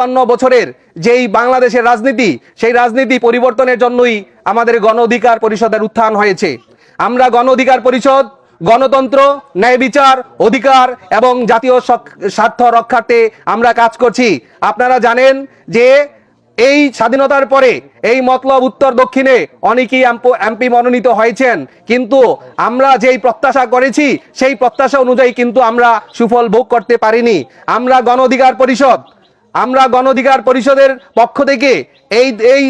চুয়ান্ন বছরের যেই বাংলাদেশের রাজনীতি, সেই রাজনীতি পরিবর্তনের জন্যই আমাদের গণ অধিকার পরিষদের উত্থান হয়েছে। আমরা গণ অধিকার পরিষদ, গণতন্ত্র, ন্যায় বিচার, অধিকার এবং জাতীয় স্বার্থ রক্ষার্থে আমরা কাজ করছি। আপনারা জানেন যে এই স্বাধীনতার পরে এই মতলব উত্তর দক্ষিণে অনেকেই এমপি মনোনীত হয়েছেন। কিন্তু আমরা যেই প্রত্যাশা করেছি, সেই প্রত্যাশা অনুযায়ী কিন্তু আমরা সুফল ভোগ করতে পারিনি। আমরা গণ অধিকার পরিষদ আমরা গণ অধিকার পরিষদের পক্ষ থেকে এই এই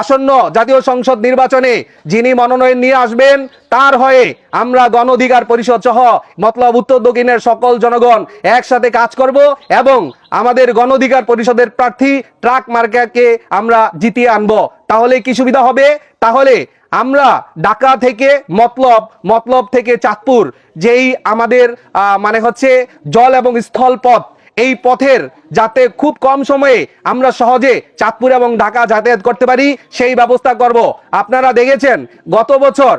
আসন্ন জাতীয় সংসদ নির্বাচনে যিনি মনোনয়ন নিয়ে আসবেন, তার হয়ে আমরা গণ অধিকার পরিষদ সহ মতলব উত্তর দক্ষিণের সকল জনগণ একসাথে কাজ করব এবং আমাদের গণ অধিকার পরিষদের প্রার্থী ট্রাক মার্কাকে আমরা জিতিয়ে আনব। তাহলে কি সুবিধা হবে? তাহলে আমরা ঢাকা থেকে মতলব মতলব থেকে চাঁদপুর, যেই আমাদের মানে হচ্ছে জল এবং স্থল পথ এই পথের যাতে খুব কম সময়ে আমরা সহজে চাঁদপুর এবং ঢাকা যাতায়াত করতে পারি, সেই ব্যবস্থা করব। আপনারা দেখেছেন, গত বছর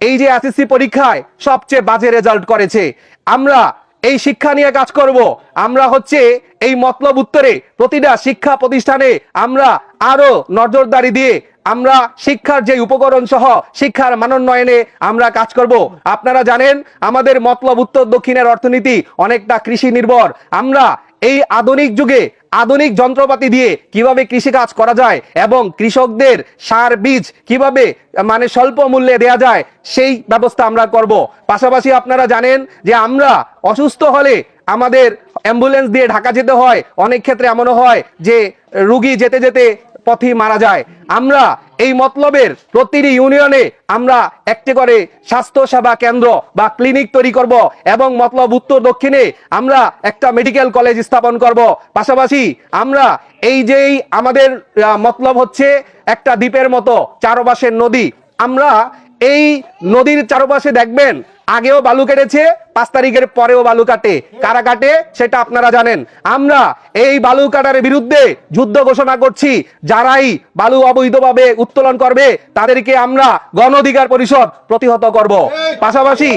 এই যে এসএসসি পরীক্ষায় সবচেয়ে বাজে রেজাল্ট করেছে। আমরা এই শিক্ষা নিয়ে কাজ করব। আমরা হচ্ছে এই মতলব উত্তরে প্রতিটা শিক্ষা প্রতিষ্ঠানে আমরা আরও নজরদারি দিয়ে আমরা শিক্ষার যে উপকরণ সহ শিক্ষার মানোন্নয়নে আমরা কাজ করব। আপনারা জানেন, আমাদের মতলব উত্তর দক্ষিণের অর্থনীতি অনেকটা কৃষি নির্ভর। আমরা এই আধুনিক যুগে আধুনিক যন্ত্রপাতি দিয়ে কীভাবে কৃষিকাজ করা যায় এবং কৃষকদের সার বীজ কীভাবে মানে স্বল্প মূল্যে দেয়া যায়, সেই ব্যবস্থা আমরা করব। পাশাপাশি আপনারা জানেন যে আমরা অসুস্থ হলে আমাদের অ্যাম্বুলেন্স দিয়ে ঢাকা যেতে হয়। অনেক ক্ষেত্রে এমনও হয় যে রুগী যেতে যেতে পথই মারা যায়। আমরা এই মতলবের প্রতিটি ইউনিয়নে আমরা একটি করে স্বাস্থ্য সেবা কেন্দ্র বা ক্লিনিক তৈরি করব এবং মতলব উত্তর দক্ষিণে আমরা একটা মেডিকেল কলেজ স্থাপন করব। পাশাপাশি আমরা এই যেই আমাদের মতলব হচ্ছে একটা দ্বীপের মতো চারপাশের নদী, আমরা এই নদীর চারপাশে দেখবেন আগেও বালু কেটেছে, পাঁচ তারিখের পরেও বালু কাটে। কারা কাটে? সেটা আপনারা জানেন। আমরা এই বালু কাটার বিরুদ্ধে যুদ্ধ ঘোষণা করছি। যারাই বালু অবৈধভাবে উত্তোলন করবে, তাদেরকে আমরা গণ অধিকার পরিষদ প্রতিহত করব। পাশাপাশি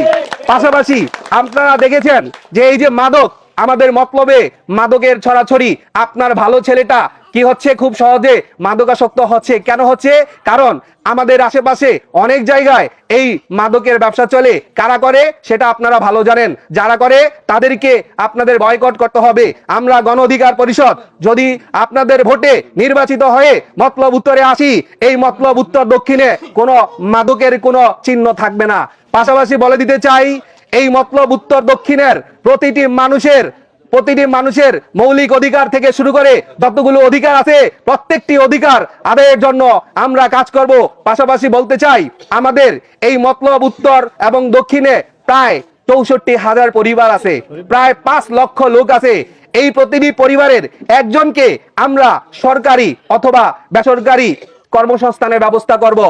পাশাপাশি আপনারা দেখেছেন যে এই যে মাদক, আমাদের মতলবে মাদকের ছড়াছড়ি, আপনার ভালো ছেলেটা কি হচ্ছে? খুব সহজে মাদকাসক্ত হচ্ছে। কেন হচ্ছে? কারণ আমাদের আশেপাশে অনেক জায়গায় এই মাদকের ব্যবসা চলে। কারা করে? সেটা আপনারা ভালো জানেন। যারা করে, তাদেরকে আপনাদের বয়কট করতে হবে। আমরা গণ অধিকার পরিষদ, যদি আপনাদের ভোটে নির্বাচিত হয়ে মতলব উত্তরে আসি, এই মতলব উত্তর দক্ষিণে কোনো মাদকের কোনো চিহ্ন থাকবে না। পাশাপাশি বলে দিতে চাই, এই মতলব উত্তর দক্ষিণের প্রতিটি মানুষের প্রতিটি মানুষের মৌলিক অধিকার থেকে শুরু করে যতগুলো অধিকার আছে, প্রত্যেকটি অধিকার আদায়ের জন্য আমরা কাজ করব। পাশাপাশি বলতে চাই, আমাদের এই মতলব উত্তর এবং দক্ষিণে প্রায় চৌষট্টি হাজার পরিবার আছে, প্রায় পাঁচ লক্ষ লোক আছে। এই প্রতিটি পরিবারের একজনকে আমরা সরকারি অথবা বেসরকারি কর্মসংস্থানের ব্যবস্থা করব।